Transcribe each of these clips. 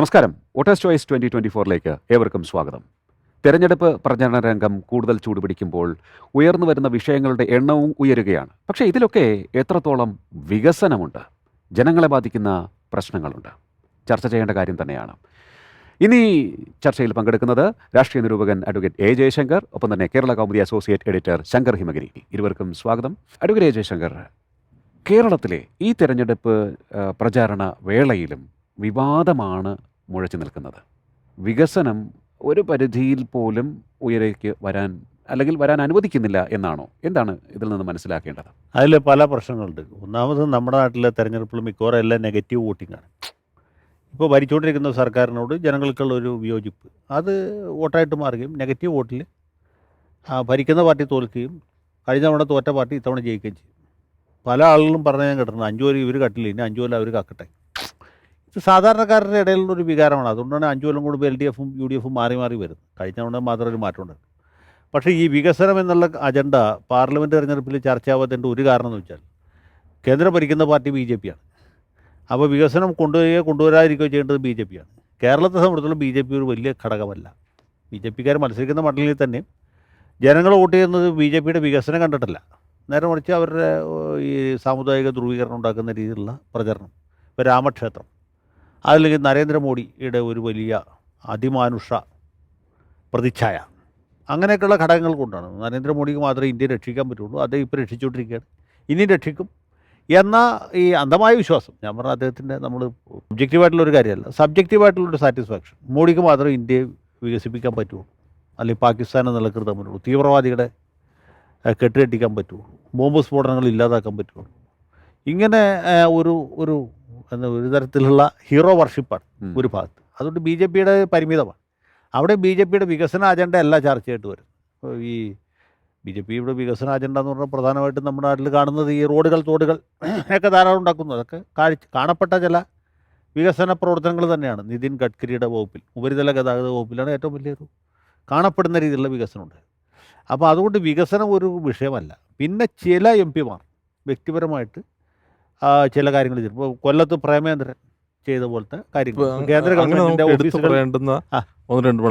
നമസ്കാരം. Voters choice twenty twenty ഫോറിലേക്ക് ഏവർക്കും സ്വാഗതം. തെരഞ്ഞെടുപ്പ് പ്രചരണ രംഗം കൂടുതൽ ചൂടുപിടിക്കുമ്പോൾ ഉയർന്നു വരുന്ന വിഷയങ്ങളുടെ എണ്ണവും ഉയരുകയാണ്. പക്ഷേ ഇതിലൊക്കെ എത്രത്തോളം വികസനമുണ്ട്? ജനങ്ങളെ ബാധിക്കുന്ന പ്രശ്നങ്ങളുണ്ട്. ചർച്ച ചെയ്യേണ്ട കാര്യം തന്നെയാണ്. ഇനി ചർച്ചയിൽ പങ്കെടുക്കുന്നത് രാഷ്ട്രീയ നിരൂപകൻ അഡ്വക്കേറ്റ് എ ജയശങ്കർ ഒപ്പം തന്നെ കേരള കൗമുദി അസോസിയേറ്റ് എഡിറ്റർ ശങ്കർ ഹിമഗിരി ഇരുവർക്കും സ്വാഗതം. അഡ്വക്കേറ്റ് എ ജയശങ്കർ കേരളത്തിലെ ഈ തെരഞ്ഞെടുപ്പ് പ്രചാരണ വേളയിലും വിവാദമാണ് മുഴച്ചു നിൽക്കുന്നത്. വികസനം ഒരു പരിധിയിൽ പോലും ഉയരേക്ക് വരാൻ അല്ലെങ്കിൽ വരാൻ അനുവദിക്കുന്നില്ല എന്നാണോ? എന്താണ് ഇതിൽ നിന്ന് മനസ്സിലാക്കേണ്ടത്? അതിൽ പല പ്രശ്നങ്ങളുണ്ട്. ഒന്നാമത് നമ്മുടെ നാട്ടിലെ തെരഞ്ഞെടുപ്പിൽ മിക്കവാറും എല്ലാം നെഗറ്റീവ് ആണ്. ഇപ്പോൾ ഭരിച്ചുകൊണ്ടിരിക്കുന്ന സർക്കാരിനോട് ജനങ്ങൾക്കുള്ള ഒരു വിയോജിപ്പ്. അത് വോട്ടായിട്ട് മാറുകയും നെഗറ്റീവ് വോട്ടിൽ ഭരിക്കുന്ന പാർട്ടി തോൽക്കുകയും കഴിഞ്ഞ തവണ തോറ്റ പാർട്ടി ഇത്തവണ ജയിക്കുകയും ചെയ്യും. പല ആളുകളും പറഞ്ഞ് ഞാൻ കേട്ടിട്ടുണ്ട്. അഞ്ചു പേര് ഇവർ കട്ടില്ല ഇനി അഞ്ചു കൊല്ലം അവർ കക്കട്ടെ. ഇത് സാധാരണക്കാരുടെ ഇടയിലുള്ള ഒരു വികാരമാണ്. അതുകൊണ്ടാണ് അഞ്ചു കൊല്ലം കൂടുമ്പോൾ എൽ ഡി എഫും യു ഡി എഫും മാറി മാറി വരുന്നത്. കഴിഞ്ഞ തവണ മാത്രം ഒരു മാറ്റമുണ്ട്. പക്ഷേ ഈ വികസനം എന്നുള്ള അജണ്ട പാർലമെന്റ് തെരഞ്ഞെടുപ്പിൽ ചർച്ചയാവാത്തതിന്റെ ഒരു കാരണം എന്ന് വെച്ചാൽ കേന്ദ്രം ഭരിക്കുന്ന പാർട്ടി ബി ജെ പിയാണ്. അപ്പോൾ വികസനം കൊണ്ടുവരികയോ കൊണ്ടുവരാതിരിക്കുകയോ ചെയ്യേണ്ടത് ബി ജെ പിയാണ്. കേരളത്തെ സംബന്ധിച്ചിടത്തോളം ബി ജെ പി ഒരു വലിയ ഘടകമല്ല. ബി ജെ പിക്കാർ മത്സരിക്കുന്ന മണ്ഡലത്തിൽ തന്നെ ജനങ്ങൾ വോട്ട് ചെയ്യുന്നത് ബി ജെ പിയുടെ വികസനം കണ്ടിട്ടില്ല. നേരെ മറിച്ച് അവരുടെ ഈ സാമുദായിക ധ്രുവീകരണം ഉണ്ടാക്കുന്ന രീതിയിലുള്ള പ്രചരണം. ഇപ്പോൾ രാമക്ഷേത്രം. അതല്ലെങ്കിൽ നരേന്ദ്രമോദിയുടെ ഒരു വലിയ അതിമാനുഷ പ്രതിച്ഛായ. അങ്ങനെയൊക്കെയുള്ള ഘടകങ്ങൾ കൊണ്ടാണ്. നരേന്ദ്രമോദിക്ക് മാത്രമേ ഇന്ത്യയെ രക്ഷിക്കാൻ പറ്റുള്ളൂ. അദ്ദേഹം ഇപ്പോൾ രക്ഷിച്ചുകൊണ്ടിരിക്കുകയാണ് ഇനിയും രക്ഷിക്കും. എന്ന ഈ അന്ധമായ വിശ്വാസം ഞാൻ പറഞ്ഞ അദ്ദേഹത്തിന്റെ നമ്മൾ ഒബ്ജക്റ്റീവായിട്ടുള്ള ഒരു കാര്യമല്ല സബ്ജക്റ്റീവായിട്ടുള്ളൊരു സാറ്റിസ്ഫാക്ഷൻ. മോഡിക്ക് മാത്രമേ ഇന്ത്യയെ വികസിപ്പിക്കാൻ പറ്റുള്ളൂ. അല്ലെങ്കിൽ പാകിസ്ഥാൻ നിലനിർത്താൻ പറ്റുള്ളൂ തീവ്രവാദികളെ കെട്ടുകെട്ടിക്കാൻ പറ്റുള്ളൂ. ബോംബ് സ്ഫോടനങ്ങൾ ഇല്ലാതാക്കാൻ പറ്റുള്ളൂ. ഇങ്ങനെ ഒരു ഒരു എന്താ ഒരു തരത്തിലുള്ള ഹീറോ വർഷിപ്പാണ് ഒരു ഭാഗത്ത്. അതുകൊണ്ട് ബി ജെ പിയുടെ പരിമിതമാണ്. അവിടെ ബി ജെ പിയുടെ വികസന അജണ്ട അല്ല ചർച്ചയായിട്ട് വരും. ഈ ബി ജെ പിയുടെ വികസന അജണ്ട എന്ന് പറഞ്ഞാൽ പ്രധാനമായിട്ടും നമ്മുടെ നാട്ടിൽ കാണുന്നത് ഈ റോഡുകൾ തോടുകൾ ഒക്കെ ധാരാളം ഉണ്ടാക്കുന്നു. അതൊക്കെ കാഴ്ച കാണപ്പെട്ട ചില വികസന പ്രവർത്തനങ്ങൾ തന്നെയാണ്. നിതിൻ ഗഡ്കരിയുടെ വകുപ്പിൽ ഉപരിതല ഗതാഗത വകുപ്പിലാണ് ഏറ്റവും വലിയൊരു കാണപ്പെടുന്ന രീതിയിലുള്ള വികസനമുണ്ട് അപ്പോൾ അതുകൊണ്ട് വികസനം ഒരു വിഷയമല്ല. പിന്നെ ചില എം പിമാർ വ്യക്തിപരമായിട്ട് ചില കാര്യങ്ങൾ ചെയ്തു. ഇപ്പോൾ കൊല്ലത്ത് പ്രേമേന്ദ്രൻ ചെയ്ത പോലത്തെ കാര്യങ്ങൾ. കേന്ദ്ര ഗവൺമെന്റിന്റെ ഓഫീസുകൾ.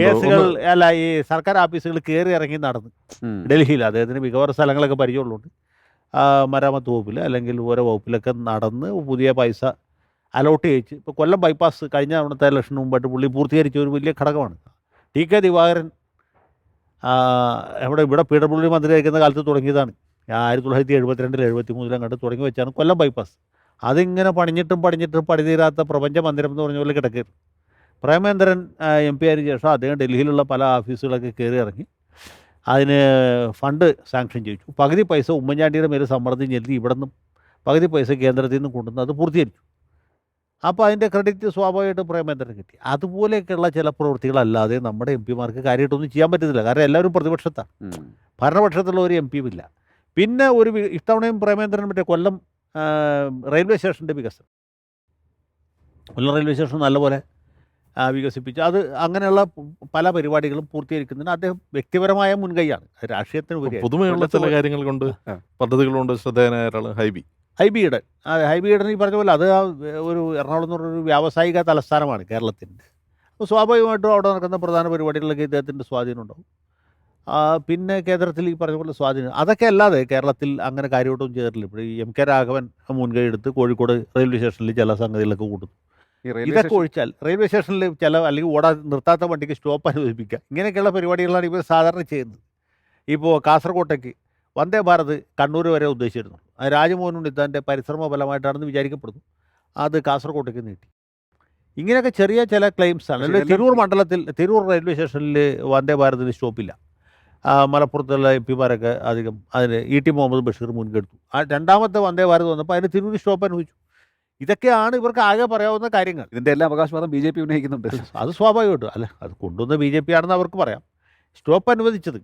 കേസുകൾ അല്ല ഈ സർക്കാർ ഓഫീസുകൾ കയറി ഇറങ്ങി നടന്ന്. ഡൽഹിയിൽ അദ്ദേഹത്തിന് മിക്കവാറും സ്ഥലങ്ങളൊക്കെ പരിചയമുള്ളതുകൊണ്ട് മരാമത്ത് വകുപ്പിൽ അല്ലെങ്കിൽ ഓരോ വകുപ്പിലൊക്കെ നടന്ന് പുതിയ പൈസ അലോട്ട് ചെയ്യിച്ച് ഇപ്പോൾ കൊല്ലം ബൈപ്പാസ് കഴിഞ്ഞ തവണത്തെ ഇലക്ഷന് മുമ്പായിട്ട് പുള്ളി പൂർത്തീകരിച്ച ഒരു വലിയ ഘടകമാണ്. ടി കെ ദിവാകരൻ നമ്മുടെ ഇവിടെ പി ഡബ്ല്യു ഡി മന്ത്രിയായിരിക്കുന്ന കാലത്ത് തുടങ്ങിയതാണ്. ആയിരത്തി തൊള്ളായിരത്തി എഴുപത്തിരണ്ടിൽ എഴുപത്തി മൂന്നിലും കണ്ട് തുടങ്ങി വെച്ചാണ് കൊല്ലം ബൈപ്പാസ് അതിങ്ങനെ പണിഞ്ഞിട്ടും പണിഞ്ഞിട്ടും പണി തീരാത്ത പ്രപഞ്ച മന്ദിരം എന്ന് പറഞ്ഞ പോലെ കിടക്കുകയായിരുന്നു പ്രേമേന്ദ്രൻ എം പി ആയതിനു ശേഷം അദ്ദേഹം ഡൽഹിയിലുള്ള പല ഓഫീസുകളൊക്കെ കയറി ഇറങ്ങി. അതിന് ഫണ്ട് സാങ്ഷൻ ചെയ്യിച്ചു പകുതി പൈസ ഉമ്മൻചാണ്ടിയുടെ മേൽ സമ്മർദ്ദം ചെലുത്തി ഇവിടെ നിന്നും പകുതി പൈസ കേന്ദ്രത്തിൽ നിന്നും കൊണ്ടുവന്ന് അത് പൂർത്തീകരിച്ചു. അപ്പോൾ അതിന്റെ ക്രെഡിറ്റ് സ്വാഭാവികമായിട്ടും പ്രേമേന്ദ്രൻ കിട്ടി. അതുപോലെയൊക്കെയുള്ള ചില പ്രവൃത്തികളല്ലാതെ നമ്മുടെ എം പിമാർക്ക് കാര്യമായിട്ടൊന്നും ചെയ്യാൻ പറ്റുന്നില്ല കാരണം എല്ലാവരും പ്രതിപക്ഷത്താണ് ഭരണപക്ഷത്തുള്ള ഒരു എം പിയും ഇല്ല. പിന്നെ ഒരു ഇത്തവണയും പ്രേമേന്ദ്രൻ മറ്റേ കൊല്ലം റെയിൽവേ സ്റ്റേഷന്റെ വികസനം. കൊല്ലം റെയിൽവേ സ്റ്റേഷൻ നല്ലപോലെ വികസിപ്പിച്ചു. അത് അങ്ങനെയുള്ള പല പരിപാടികളും പൂർത്തീകരിക്കുന്നതിന് അദ്ദേഹം വ്യക്തിപരമായ മുൻകൈയാണ്. അത് രാഷ്ട്രീയത്തിന് പുതുമയുള്ള ചില കാര്യങ്ങൾ കൊണ്ട് പദ്ധതികളുണ്ട് ശ്രദ്ധേയനായ ഒരാൾ ഹൈബി. ഹൈബിയുടെ ഹൈബിയുടെ ഈ പറഞ്ഞ പോലെ അത് ആ ഒരു എറണാകുളം എന്ന് പറഞ്ഞൊരു വ്യാവസായിക തലസ്ഥാനമാണ് കേരളത്തിന്റെ. അപ്പോൾ സ്വാഭാവികമായിട്ടും അവിടെ നടക്കുന്ന പ്രധാന പരിപാടികളിലൊക്കെ ഇദ്ദേഹത്തിന്റെ സ്വാധീനം ഉണ്ടാവും. പിന്നെ കേന്ദ്രത്തിൽ ഈ പറഞ്ഞ പോലെ സ്വാധീനം അതൊക്കെ അല്ലാതെ കേരളത്തിൽ അങ്ങനെ കാര്യമായിട്ടൊന്നും ചെയ്തിട്ടില്ല. ഇപ്പോൾ ഈ എം കെ രാഘവൻ മുൻകൈ എടുത്ത് കോഴിക്കോട് റെയിൽവേ സ്റ്റേഷനിൽ ചില സംഗതികളൊക്കെ കൂട്ടുന്നു ഇതൊക്കെ ഒഴിച്ചാൽ റെയിൽവേ സ്റ്റേഷനിൽ ചില അല്ലെങ്കിൽ ഓടാൻ നിർത്താത്ത വണ്ടിക്ക് സ്റ്റോപ്പ് അനുവദിപ്പിക്കുക. ഇങ്ങനെയൊക്കെയുള്ള പരിപാടികളാണ് ഇവർ സാധാരണ ചെയ്യുന്നത്. ഇപ്പോൾ കാസർകോട്ടേക്ക് വന്ദേ ഭാരത് കണ്ണൂർ വരെ ഉദ്ദേശിച്ചിരുന്നു. രാജ്മോഹൻ ഉണ്ണിത്താന്റെ പരിശ്രമ ഫലമായിട്ടാണെന്ന് വിചാരിക്കപ്പെടുന്നു. അത് കാസർകോട്ടേക്ക് നീട്ടി. ഇങ്ങനെയൊക്കെ ചെറിയ ചില ക്ലെയിംസ് ആണ്. അല്ലെങ്കിൽ തിരൂർ മണ്ഡലത്തിൽ തിരൂർ റെയിൽവേ സ്റ്റേഷനിൽ വന്ദേ ഭാരതിന് സ്റ്റോപ്പില്ല. മലപ്പുറത്തുള്ള എം പിമാരൊക്കെ അധികം അതിന് ഇ ടി മുഹമ്മദ് ബഷീർ മുൻകെടുത്തു. ആ രണ്ടാമത്തെ വന്ദേ ഭാരത് വന്നപ്പോൾ അതിന് തിരൂർ സ്റ്റോപ്പ് അനുഭവിച്ചു. ഇതൊക്കെയാണ് ഇവർക്ക് ആകെ പറയാവുന്ന കാര്യങ്ങൾ. ഇതിന്റെ എല്ലാ അവകാശവാദം ബി ജെ പി ഉന്നയിക്കുന്നുണ്ട്. അത് സ്വാഭാവികമായിട്ടും. അല്ല അത് കൊണ്ടുവന്ന ബി ജെ പി ആണെന്ന് അവർക്ക് പറയാം. സ്റ്റോപ്പ് അനുവദിച്ചത്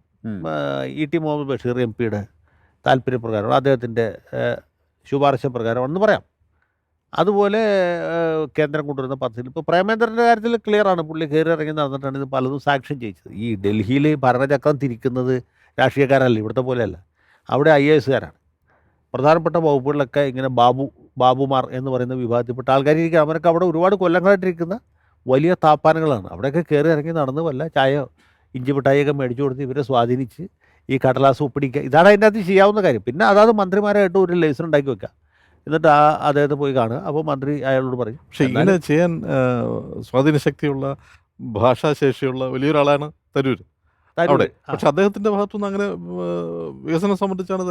E T Muhammad Basheer M പിയുടെ താല്പര്യപ്രകാരമാണ്. അദ്ദേഹത്തിന്റെ ശുപാർശ പ്രകാരമാണെന്ന് പറയാം. അതുപോലെ കേന്ദ്രം കൊണ്ടുവരുന്ന പദ്ധതി ഇപ്പോൾ പ്രേമേന്ദ്രന്റെ കാര്യത്തിൽ ക്ലിയർ ആണ്. പുള്ളി കയറി ഇറങ്ങി നടന്നിട്ടാണ് ഇത് പലതും സാക്ഷ്യം ചെയ്യിച്ചത്. ഈ ഡൽഹിയിൽ ഭരണചക്രം തിരിക്കുന്നത് രാഷ്ട്രീയക്കാരല്ല ഇവിടുത്തെ പോലെയല്ല. അവിടെ ഐ എ എസുകാരാണ് പ്രധാനപ്പെട്ട വകുപ്പുകളിലൊക്കെ ഇങ്ങനെ ബാബു ബാബുമാർ എന്ന് പറയുന്ന വിഭാഗത്തിൽപ്പെട്ട ആൾക്കാർ ഇരിക്കുക അവരൊക്കെ അവിടെ ഒരുപാട് കൊല്ലങ്ങളായിട്ടിരിക്കുന്ന വലിയ താപ്പാനങ്ങളാണ്. അവിടെയൊക്കെ കയറി ഇറങ്ങി നടന്ന് വല്ല ചായ ഇഞ്ചി മിഠായിയൊക്കെ മേടിച്ചു കൊടുത്ത് ഇവരെ സ്വാധീനിച്ച് ഈ കടലാസ് ഒപ്പിടിക്കുക ഇതാണ് അതിന്റെ അകത്ത് ചെയ്യാവുന്ന കാര്യം. പിന്നെ അതാത് മന്ത്രിമാരായിട്ട് ഒരു ലൈസൻ ഉണ്ടാക്കി വെക്കുക. എന്നിട്ട് ആ അദ്ദേഹത്തെ പോയി കാണുക. അപ്പോൾ മന്ത്രി അയാളോട് പറയും. പക്ഷെ ഇങ്ങനെ ചെയ്യാൻ സ്വാധീനശക്തിയുള്ള സ്വാധീന ശക്തിയുള്ള ഭാഷാശേഷിയുള്ള വലിയൊരാളാണ് തരൂർ തരൂര്. അവിടെ. പക്ഷെ അദ്ദേഹത്തിന്റെ ഭാഗത്തുനിന്ന് അങ്ങനെ വികസനം സംബന്ധിച്ചാണ്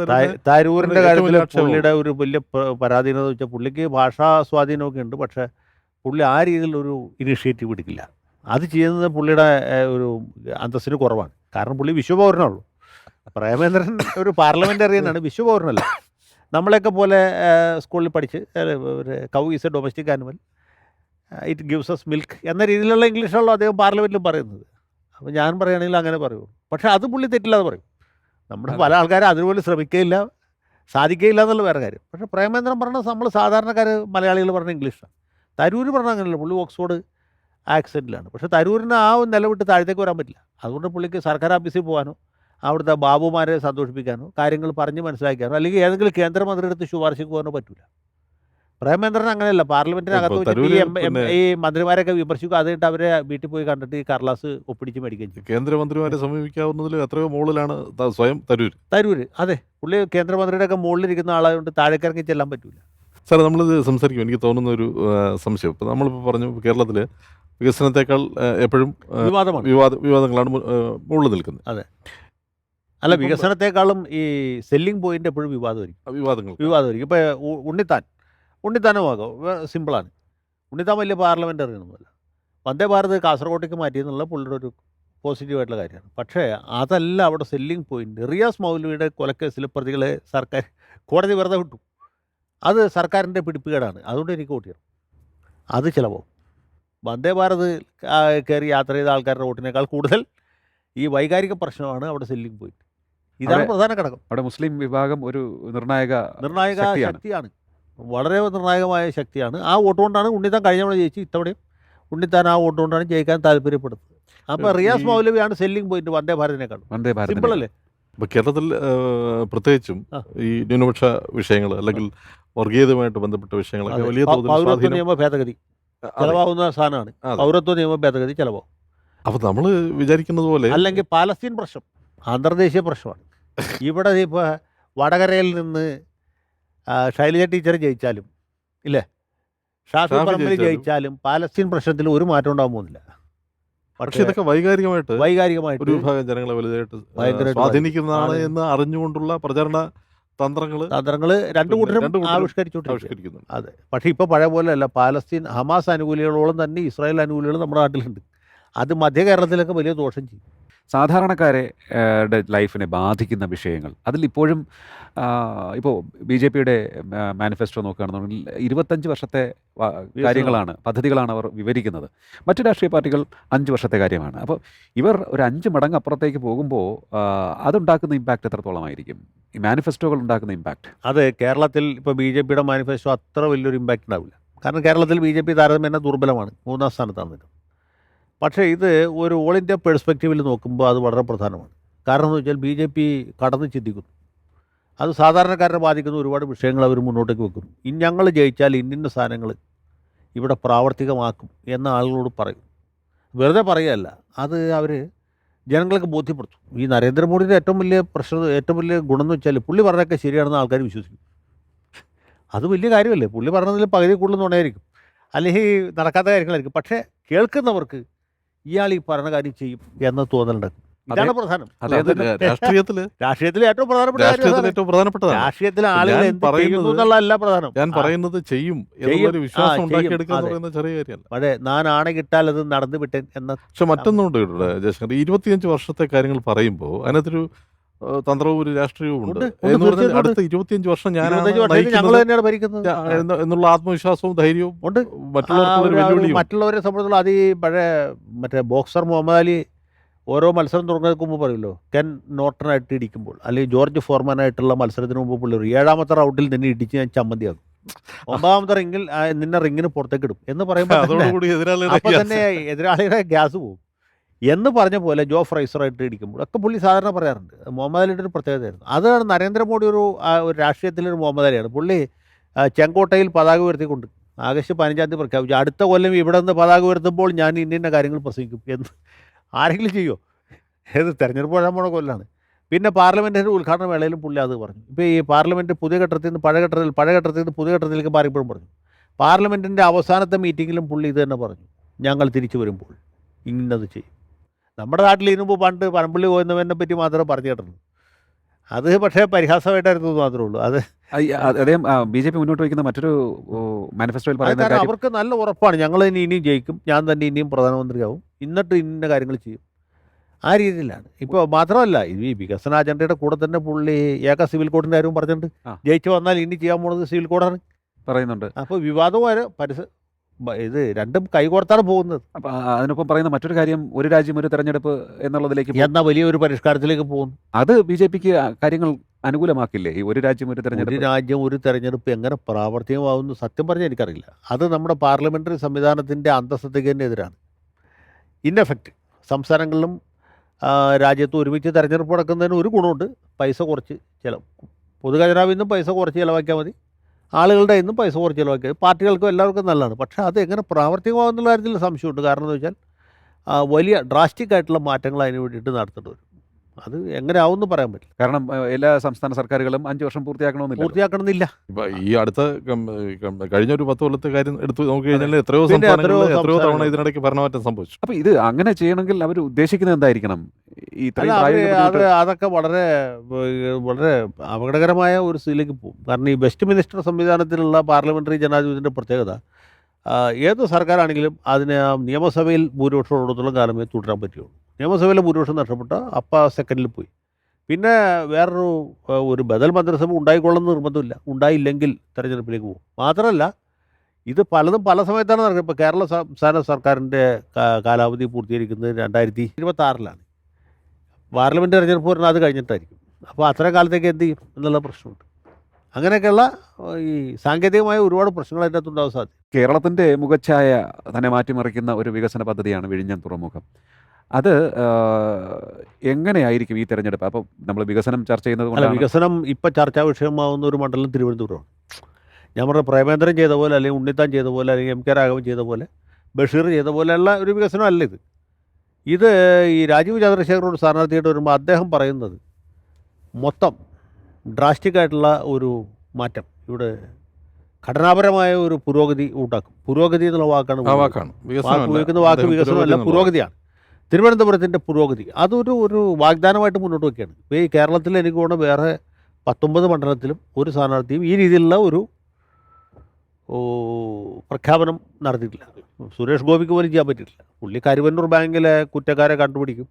തരൂരിന്റെ കാര്യത്തിൽ പുള്ളിയുടെ ഒരു വലിയ പരാധീനത വെച്ചാൽ പുള്ളിക്ക് ഭാഷാ സ്വാധീനമൊക്കെ ഉണ്ട്. പക്ഷെ പുള്ളി ആ രീതിയിൽ ഒരു ഇനിഷ്യേറ്റീവ് എടുക്കില്ല. അത് ചെയ്യുന്നത് പുള്ളിയുടെ ഒരു അന്തസ്സിന് കുറവാണ്. കാരണം പുള്ളി വിശ്വപൗരനുള്ളൂ പ്രേമേന്ദ്രൻ ഒരു പാർലമെന്ററിയനാണ് വിശ്വപൗരനല്ല. നമ്മളെയൊക്കെ പോലെ സ്കൂളിൽ പഠിച്ച് ഒരു cow is a domestic animal it gives us milk എന്ന രീതിയിലുള്ള ഇംഗ്ലീഷാണല്ലോ അദ്ദേഹം പാർലമെന്റിലും പറയുന്നത്. അപ്പോൾ ഞാൻ പറയുകയാണെങ്കിൽ അങ്ങനെ പറയൂ പക്ഷേ അത് പുള്ളി തെറ്റില്ലാതെ പറയും. നമ്മുടെ പല ആൾക്കാരും അതുപോലെ ശ്രമിക്കുകയില്ല സാധിക്കുകയില്ല എന്നുള്ള വേറെ കാര്യം. പക്ഷേ പ്രേമേന്ദ്രൻ പറഞ്ഞത് നമ്മൾ സാധാരണക്കാർ മലയാളികൾ പറഞ്ഞ ഇംഗ്ലീഷാണ് തരൂർ പറഞ്ഞ അങ്ങനെയല്ല പുള്ളി ഓക്സ്ഫോർഡ് ആക്സെന്റിലാണ് പക്ഷേ തരൂരിന് ആ ഒരു നില വിട്ട് താഴത്തേക്ക് വരാൻ പറ്റില്ല. അതുകൊണ്ട് പുള്ളിക്ക് സർക്കാർ ഓഫീസിൽ പോകാനോ അവിടുത്തെ ബാബുമാരെ സന്തോഷിപ്പിക്കാനോ കാര്യങ്ങൾ പറഞ്ഞ് മനസ്സിലാക്കാനോ അല്ലെങ്കിൽ ഏതെങ്കിലും കേന്ദ്രമന്ത്രിയുടെ അടുത്ത് ശുപാർശയ്ക്ക് പോകാനോ പറ്റില്ല പ്രേമേന്ദ്രൻ അങ്ങനെയല്ല പാർലമെന്റിനകത്ത് ഈ തരൂര് മന്ത്രിമാരൊക്കെ വിമർശിക്കും അത് കഴിഞ്ഞിട്ട് അവരെ വീട്ടിൽ പോയി കണ്ടിട്ട് ഈ കർലാസ് ഒപ്പിടിച്ച് മേടിക്കുകയും ചെയ്യും. കേന്ദ്രമന്ത്രിമാരെ സമീപിക്കാവുന്നതിൽ എത്രയോ മുകളിലാണ് സ്വയം തരൂർ തരൂര് അതെ. പുള്ളി കേന്ദ്രമന്ത്രിയുടെ ഒക്കെ മുകളിലിരിക്കുന്ന ആളായതുകൊണ്ട് താഴേക്കിറങ്ങി ചെല്ലാൻ പറ്റൂല. സാർ നമ്മളിത് സംസാരിക്കും. എനിക്ക് തോന്നുന്ന ഒരു സംശയം. ഇപ്പം നമ്മളിപ്പോൾ പറഞ്ഞു കേരളത്തിൽ വികസനത്തെക്കാൾ എപ്പോഴും വിവാദമാണ്. വിവാദ വിവാദങ്ങളാണ് മുകളിൽ നിൽക്കുന്നത്. അല്ല വികസനത്തെക്കാളും ഈ സെല്ലിംഗ് പോയിന്റ് എപ്പോഴും വിവാദമായിരിക്കും. വിവാദങ്ങൾ വിവാദമായിരിക്കും. ഇപ്പൊ ഉണ്ണിത്താൻ. ഉണ്ണിത്താനുമാകും സിമ്പിളാണ് ഉണ്ണിത്താൻ വലിയ പാർലമെന്ററിയൊന്നുമല്ല വന്ദേ ഭാരത് കാസർഗോട്ടേക്ക് മാറ്റിയെന്നുള്ള പുള്ളിയുടെ ഒരു പോസിറ്റീവായിട്ടുള്ള കാര്യമാണ്. പക്ഷേ അതല്ല അവിടെ സെല്ലിംഗ് പോയിന്റ് റിയാസ് മൗലവിയുടെ കൊലക്കേസിലെ പ്രതികളെ സർക്കാർ കോടതി വെറുതെ വിട്ടു. അത് സർക്കാരിന്റെ പിടിപ്പുകേടാണ്. അതുകൊണ്ട് എനിക്ക് വോട്ട് ചെയ്യണം. അത് ചിലവാകും. വന്ദേ ഭാരത് കയറി യാത്ര ചെയ്ത ആൾക്കാരുടെ വോട്ടിനേക്കാൾ കൂടുതൽ ഈ വൈകാരിക പ്രശ്നമാണ് അവിടെ സെല്ലിംഗ് പോയിന്റ് ഇതാണ് പ്രധാന ഘടകം. അവിടെ മുസ്ലിം വിഭാഗം ഒരു നിർണായക നിർണായക ശക്തിയാണ്. വളരെ നിർണായകമായ ശക്തിയാണ്. ആ വോട്ട് കൊണ്ടാണ് ഉണ്ണിത്താൻ കഴിഞ്ഞ തവണ ജയിച്ചു ഇത്തവണയും ഉണ്ണിത്താൻ ആ വോട്ട് കൊണ്ടാണ് ജയിക്കാൻ താല്പര്യപ്പെടുന്നത്. അപ്പോൾ റിയാസ് മൗലവിയാണ് സെല്ലിംഗ് പോയിന്റ് വന്ദേ ഭാരതിനേക്കാളും. വന്ദേ ഭാരത് സിമ്പിൾ അല്ലേ? ഇപ്പം കേരളത്തിൽ പ്രത്യേകിച്ചും ഈ ന്യൂനപക്ഷ വിഷയങ്ങൾ അല്ലെങ്കിൽ വർഗീയതയുമായിട്ട് ബന്ധപ്പെട്ട വിഷയങ്ങളൊക്കെ വലിയ തോതിൽ നിയമ ഭേദഗതി. ചെലവാകുന്ന സാധനമാണ്. പൗരത്വ നിയമ ഭേദഗതി ചെലവാകും. അപ്പോൾ നമ്മൾ വിചാരിക്കുന്നത് പോലെ അല്ലെങ്കിൽ പാലസ്തീൻ പ്രശ്നം അന്തർദേശീയ പ്രശ്നമാണ്. ഇവിടെ ഇപ്പോൾ വടകരയിൽ നിന്ന് ശൈലജ ടീച്ചർ ജയിച്ചാലും ഇല്ലേ? ഷാഫി പറമ്പിൽ ജയിച്ചാലും. പാലസ്തീൻ പ്രശ്നത്തിൽ ഒരു മാറ്റം ഉണ്ടാകാൻ പോകുന്നില്ല. പക്ഷെ ഇതൊക്കെ വൈകാരികമായിട്ട് ഒരു വൈകാരികമായിട്ട് വിഭാഗം ജനങ്ങളെ വലുതായിട്ട് സ്വാധീനിക്കുന്നതാണ് എന്ന് അറിഞ്ഞുകൊണ്ടുള്ള പ്രചരണ തന്ത്രങ്ങൾ തന്ത്രങ്ങൾ രണ്ടു കൂട്ടരും ആവിഷ്കരിച്ചു കൂട്ടരും അതെ. പക്ഷേ ഇപ്പോൾ പഴയ പോലെ അല്ല പാലസ്തീൻ ഹമാസ് അനുകൂലികളോളം തന്നെ ഇസ്രായേൽ അനുകൂലികൾ നമ്മുടെ നാട്ടിലുണ്ട്. അത് മധ്യ കേരളത്തിലൊക്കെ വലിയ ദോഷം ചെയ്യും. സാധാരണക്കാരെ ലൈഫിനെ ബാധിക്കുന്ന വിഷയങ്ങൾ. അതിൽ ഇപ്പോഴും ഇപ്പോൾ ബി ജെ പിയുടെ മാനിഫെസ്റ്റോ നോക്കുകയാണെന്നുണ്ടെങ്കിൽ ഇരുപത്തഞ്ച് വർഷത്തെ കാര്യങ്ങളാണ് പദ്ധതികളാണ് അവർ വിവരിക്കുന്നത്. മറ്റു രാഷ്ട്രീയ പാർട്ടികൾ അഞ്ച് വർഷത്തെ കാര്യമാണ്. അപ്പോൾ ഇവർ ഒരു അഞ്ച് മടങ്ങ് അപ്പുറത്തേക്ക് പോകുമ്പോൾ അതുണ്ടാക്കുന്ന ഇമ്പാക്റ്റ് എത്രത്തോളമായിരിക്കും? ഈ മാനിഫെസ്റ്റോകൾ ഉണ്ടാക്കുന്ന ഇമ്പാക്റ്റ് അതെ കേരളത്തിൽ ഇപ്പോൾ ബി ജെ പിയുടെ മാനിഫെസ്റ്റോ അത്ര വലിയൊരു ഇമ്പാക്റ്റ് ഉണ്ടാവില്ല. കാരണം കേരളത്തിൽ ബി ജെ പി താരതമ്യേന ദുർബലമാണ്. മൂന്നാം സ്ഥാനത്താണ് നിൽക്കുന്നത്. പക്ഷേ ഇത് ഒരു ഓൾ ഇന്ത്യ പെർസ്പെക്റ്റീവിൽ നോക്കുമ്പോൾ അത് വളരെ പ്രധാനമാണ്. കാരണം എന്ന് വെച്ചാൽ ബി ജെ പി കടന്ന് ചിന്തിക്കുന്നു. അത് സാധാരണക്കാരനെ ബാധിക്കുന്ന ഒരുപാട് വിഷയങ്ങൾ അവർ മുന്നോട്ടേക്ക് വെക്കുന്നു. ഇനി ഞങ്ങൾ ജയിച്ചാൽ ഇന്നിന്റെ സാധനങ്ങൾ ഇവിടെ പ്രാവർത്തികമാക്കും എന്ന ആളുകളോട് പറയും. വെറുതെ പറയുകയല്ല. അത് അവർ ജനങ്ങൾക്ക് ബോധ്യപ്പെടുത്തും. ഈ നരേന്ദ്രമോദിയുടെ ഏറ്റവും വലിയ പ്രശ്നം ഏറ്റവും വലിയ ഗുണം എന്ന് വെച്ചാൽ പുള്ളി പറഞ്ഞൊക്കെ ശരിയാണെന്ന് ആൾക്കാർ വിശ്വസിക്കും. അത് വലിയ കാര്യമല്ലേ? പുള്ളി പറഞ്ഞതിൽ പകുതി കൂടുതൽ നുണയായിരിക്കും. അല്ലെങ്കിൽ നടക്കാത്ത കാര്യങ്ങളായിരിക്കും. പക്ഷേ കേൾക്കുന്നവർക്ക് ഇയാൾ ഈ പറഞ്ഞ കാര്യം ചെയ്യും എന്ന തോന്നലുണ്ടാക്കും ഇതാണ് പ്രധാനം. രാഷ്ട്രീയത്തിൽ. രാഷ്ട്രീയത്തിൽ ഏറ്റവും പ്രധാനപ്പെട്ട രാഷ്ട്രീയത്തിൽ. ഏറ്റവും പ്രധാനപ്പെട്ടതാണ്. രാഷ്ട്രീയത്തിലെ ആളുകൾ പറയുന്നു എന്നുള്ളതല്ല പ്രധാനം. ഞാൻ പറയുന്നത് ചെയ്യും എന്നൊരു വിശ്വാസം. ഉണ്ടാക്കിയെടുക്കുക ചെറിയ കാര്യമല്ല. അതെ ഞാൻ ആണകിട്ടാൽ അത് നടന്നു വിട്ടേൻ എന്ന പക്ഷെ മറ്റൊന്നുണ്ട് ഇവിടെ ജയശങ്കർ. ഇരുപത്തിയഞ്ച് വർഷത്തെ കാര്യങ്ങൾ പറയുമ്പോൾ അതിനകത്തൊരു തന്ത്രവും ഒരു രാഷ്ട്രീയവും ഉണ്ട്. എന്ന് പറഞ്ഞാൽ അടുത്ത ഇരുപത്തിയഞ്ച് വർഷം ഞാൻ എന്നുള്ള ആത്മവിശ്വാസവും ധൈര്യവും ഉണ്ട്. മറ്റുള്ളവർക്ക് മറ്റുള്ളവരെ സംബന്ധിച്ചുള്ള അത് ഈ പഴയ മറ്റേ ബോക്സർ മുഹമ്മദ് അലി ഓരോ മത്സരം തുടങ്ങുന്നതിന് മുമ്പ് പറയുമല്ലോ കെൻ നോട്ടനായിട്ട് ഇടിക്കുമ്പോൾ അല്ലെങ്കിൽ ജോർജ് ഫോർമാനായിട്ടുള്ള മത്സരത്തിന് മുമ്പ് പുള്ളി ഒരു ഏഴാമത്തെ റൗണ്ടിൽ നിന്നെ ഇടിച്ച് ഞാൻ ചമ്മന്തിയാകും ഒമ്പതാമത്തെ റിങ്ങിൽ നിന്നെ റിങ്ങിന് പുറത്തേക്ക് ഇടും എന്ന് പറയുമ്പോൾ അതോടുകൂടി എതിരാളിയുടെ ഗ്യാസ്. പോകും എന്ന് പറഞ്ഞ പോലെ ജോ ഫ്രൈസറായിട്ട് ഇടിക്കുമ്പോൾ ഒക്കെ പുള്ളി സാധാരണ പറയാറുണ്ട്. മുഹമ്മദ് അലിയുടെ ഒരു പ്രത്യേകതയായിരുന്നു. അതാണ് നരേന്ദ്രമോദി ഒരു ഒരു രാഷ്ട്രീയത്തിലൊരു മുഹമ്മദ് അലിയാണ്. പുള്ളി ചെങ്കോട്ടയിൽ പതാക ഉയർത്തിക്കൊണ്ട് ആഗസ്റ്റ് പതിനഞ്ചാം തീയതി പ്രഖ്യാപിച്ചു. അടുത്ത കൊല്ലം ഇവിടെ നിന്ന് പതാക ഉയർത്തുമ്പോൾ ഞാൻ ഇന്ന കാര്യങ്ങൾ പ്രസംഗിക്കും എന്ന് ആരെങ്കിലും ചെയ്യുമോ ഏത് തെരഞ്ഞെടുപ്പ് വരാൻ പോണ കൊല്ലാണ്. പിന്നെ പാർലമെന്റിന്റെ ഉദ്ഘാടന വേളയിലും പുള്ളി അത് പറഞ്ഞു. ഇപ്പോൾ ഈ പാർലമെന്റ് പുതിയ ഘട്ടത്തിൽ നിന്ന് പഴയ ഘട്ടത്തിൽ പഴയ ഘട്ടത്തിൽ നിന്ന് പുതിയ ഘട്ടത്തിലേക്ക് മാറിയപ്പോഴും പറഞ്ഞു. പാർലമെന്റിന്റെ അവസാനത്തെ മീറ്റിങ്ങിലും പുള്ളി ഇത് തന്നെ പറഞ്ഞു. ഞങ്ങൾ തിരിച്ചു വരുമ്പോൾ ഇന്നത് ചെയ്യും. നമ്മുടെ നാട്ടിൽ ഇതിനു മുമ്പ് പണ്ട് പനമ്പള്ളി പോയെന്നവനെ പറ്റി മാത്രമേ പറഞ്ഞു കേട്ടുള്ളൂ അത് പക്ഷേ പരിഹാസമായിട്ടായിരുന്നു മാത്രമേ ഉള്ളൂ. അത് അദ്ദേഹം ബി ജെ പി മുന്നോട്ട് വയ്ക്കുന്ന മറ്റൊരു മാനിഫെസ്റ്റോയിൽ പറയുന്നത് പറയുന്ന അവർക്ക് നല്ല ഉറപ്പാണ്. ഞങ്ങൾ ഇനി ഇനിയും ജയിക്കും. ഞാൻ തന്നെ ഇനിയും പ്രധാനമന്ത്രിയാവും. ഇന്നിട്ട് ഇന്ന കാര്യങ്ങൾ ചെയ്യും. ആ രീതിയിലാണ്. ഇപ്പോൾ മാത്രമല്ല ഈ വികസന അജണ്ടയുടെ കൂടെ തന്നെ പുള്ളി ഏക സിവിൽ കോഡിന്റെ കാര്യവും പറഞ്ഞിട്ടുണ്ട്. ജയിച്ചു വന്നാൽ ഇനി ചെയ്യാൻ പോണത് സിവിൽ കോഡാണ്. പറയുന്നുണ്ട്. അപ്പോൾ വിവാദവും പരിസ ബ- ഇത് രണ്ടും കൈകോർത്താണ് പോകുന്നത്. അപ്പൊ അതിനൊപ്പം പറയുന്ന മറ്റൊരു കാര്യം ഒരു രാജ്യം ഒരു തെരഞ്ഞെടുപ്പ് എന്നുള്ളതിലേക്ക്. എന്ന വലിയൊരു പരിഷ്കാരത്തിലേക്ക് പോകുന്നു. അത് ബി ജെ പിക്ക് കാര്യങ്ങൾ അനുകൂലമാക്കില്ലേ? ഈ ഒരു രാജ്യം ഒരു ഒരു തെരഞ്ഞെടുപ്പ്. രാജ്യം ഒരു തെരഞ്ഞെടുപ്പ് എങ്ങനെ പ്രാവർത്തികമാവുമെന്ന് സത്യം പറഞ്ഞാൽ എനിക്കറിയില്ല. അത് നമ്മുടെ പാർലമെന്ററി സംവിധാനത്തിന്റെ അന്തസ്സത്തേക്ക് തന്നെ എതിരാണ്. ഇന്നെഫക്റ്റ് സംസ്ഥാനങ്ങളിലും രാജ്യത്ത് ഒരുമിച്ച് തെരഞ്ഞെടുപ്പ് നടക്കുന്നതിന് ഒരു ഗുണമുണ്ട്. പൈസ കുറച്ച് ചില പൊതുഖജനാവിൽ നിന്നും പൈസ കുറച്ച് ചിലവാക്കിയാൽ മതി. ആളുകളുടെ നിന്നും പൈസ കുറച്ച് ചിലവാക്കിയത് പാർട്ടികൾക്കും എല്ലാവർക്കും നല്ലതാണ്. പക്ഷേ അത് എങ്ങനെ പ്രാവർത്തികമാകുന്നുള്ള കാര്യത്തിൽ സംശയമുണ്ട്. കാരണം എന്ന് വെച്ചാൽ വലിയ ഡ്രാസ്റ്റിക് ആയിട്ടുള്ള മാറ്റങ്ങൾ അതിന് വേണ്ടിയിട്ട് നടത്തേണ്ടി വരും. അത് എങ്ങനെ ആവുമെന്ന് പറയാൻ പറ്റില്ല. കാരണം എല്ലാ സംസ്ഥാന സർക്കാരുകളും അഞ്ചു വർഷം പൂർത്തിയാക്കണമെന്നില്ല പൂർത്തിയാക്കണമെന്നില്ല. ഇപ്പൊ ഈ അടുത്ത കഴിഞ്ഞ ഒരു പത്ത് കൊല്ലത്തെ കാര്യം എടുത്തു നോക്കി കഴിഞ്ഞാൽ എത്രയോ എത്രയോ തവണ. ഇതിനിടയ്ക്ക് ഭരണമാറ്റം സംഭവിച്ചു. അപ്പൊ ഇത് അങ്ങനെ ചെയ്യണമെങ്കിൽ അവർ ഉദ്ദേശിക്കുന്നത് എന്തായിരിക്കണം? അത് അതൊക്കെ വളരെ വളരെ അപകടകരമായ ഒരു സ്ഥിതിയിലേക്ക് പോകും. കാരണം ഈ വെസ്റ്റ് മിനിസ്റ്റർ സംവിധാനത്തിലുള്ള പാർലമെന്ററി ജനാധിപത്യത്തിന്റെ പ്രത്യേകത ഏത് സർക്കാരാണെങ്കിലും അതിന് നിയമസഭയിൽ ഭൂരിപക്ഷം ഉള്ളിടത്തോളം കാലമേ തുടരാൻ പറ്റുള്ളൂ നിയമസഭയിലെ ഭൂരിപക്ഷം നഷ്ടപ്പെട്ട അപ്പ സെക്കൻഡിൽ പോയി. പിന്നെ വേറൊരു ഒരു ബദൽ മന്ത്രിസഭ ഉണ്ടായിക്കൊള്ളുന്ന നിർബന്ധമില്ല. ഉണ്ടായില്ലെങ്കിൽ തെരഞ്ഞെടുപ്പിലേക്ക് പോകും. മാത്രമല്ല ഇത് പലതും പല സമയത്താണ് നടക്കുന്നത്. ഇപ്പോൾ കേരള സംസ്ഥാന സർക്കാരിന്റെ കാലാവധി പൂർത്തീകരിക്കുന്നത് രണ്ടായിരത്തി ഇരുപത്തി ആറിലാണ് പാർലമെന്റ് തെരഞ്ഞെടുപ്പ് പറഞ്ഞാൽ അത് കഴിഞ്ഞിട്ടായിരിക്കും. അപ്പോൾ അത്രയും കാലത്തേക്ക് എന്ത് ചെയ്യും എന്നുള്ള പ്രശ്നമുണ്ട്. അങ്ങനെയൊക്കെയുള്ള ഈ സാങ്കേതികമായ ഒരുപാട് പ്രശ്നങ്ങൾ അതിന്റെ അകത്തുണ്ടാവാൻ സാധ്യത. കേരളത്തിന്റെ മുഖച്ഛായ തന്നെ മാറ്റിമറിക്കുന്ന ഒരു വികസന പദ്ധതിയാണ് വിഴിഞ്ഞം തുറമുഖം. അത് എങ്ങനെയായിരിക്കും ഈ തെരഞ്ഞെടുപ്പ്? അപ്പോൾ നമ്മൾ വികസനം ചർച്ച ചെയ്യുന്നത് അല്ല കൊണ്ടാണ്. വികസനം ഇപ്പം ചർച്ചാ വിഷയമാവുന്ന ഒരു മണ്ഡലം തിരുവനന്തപുരമാണ്. ഞാൻ പറഞ്ഞ പ്രേമേന്ദ്രൻ ചെയ്ത പോലെ അല്ലെങ്കിൽ ഉണ്ണിത്താൻ ചെയ്ത പോലെ അല്ലെങ്കിൽ എം കെ രാഘവൻ ചെയ്ത പോലെ ബഷീർ ചെയ്ത പോലെയുള്ള ഒരു വികസനമല്ല ഇത്. ഇത് ഈ രാജീവ് ചന്ദ്രശേഖരോട് സ്ഥാനാർത്ഥിയായിട്ട് വരുമ്പോൾ അദ്ദേഹം പറയുന്നത് മൊത്തം ഡ്രാസ്റ്റിക്കായിട്ടുള്ള ഒരു മാറ്റം. ഇവിടെ ഘടനാപരമായ ഒരു പുരോഗതി ഉണ്ടാക്കും. പുരോഗതി എന്നുള്ള വാക്കാണ് ആ. വാക്കാണ്. വാക്ക്. ഉപയോഗിക്കുന്ന വാക്ക് വികസനമല്ല പുരോഗതിയാണ്. തിരുവനന്തപുരത്തിന്റെ പുരോഗതി. അതൊരു ഒരു വാഗ്ദാനമായിട്ട് മുന്നോട്ട് വയ്ക്കുകയാണ് ഇപ്പോൾ ഈ കേരളത്തിൽ എനിക്ക് തോന്നുന്നു വേറെ പത്തൊമ്പത് മണ്ഡലത്തിലും ഒരു സ്ഥാനാർത്ഥിയും ഈ രീതിയിലുള്ള ഒരു പ്രഖ്യാപനം നടത്തിയിട്ടില്ല. സുരേഷ് ഗോപിക്ക് പോലും ചെയ്യാൻ പറ്റിയിട്ടില്ല. പുള്ളി കരുവന്നൂർ ബാങ്കിലെ കുറ്റക്കാരെ കണ്ടുപിടിക്കും.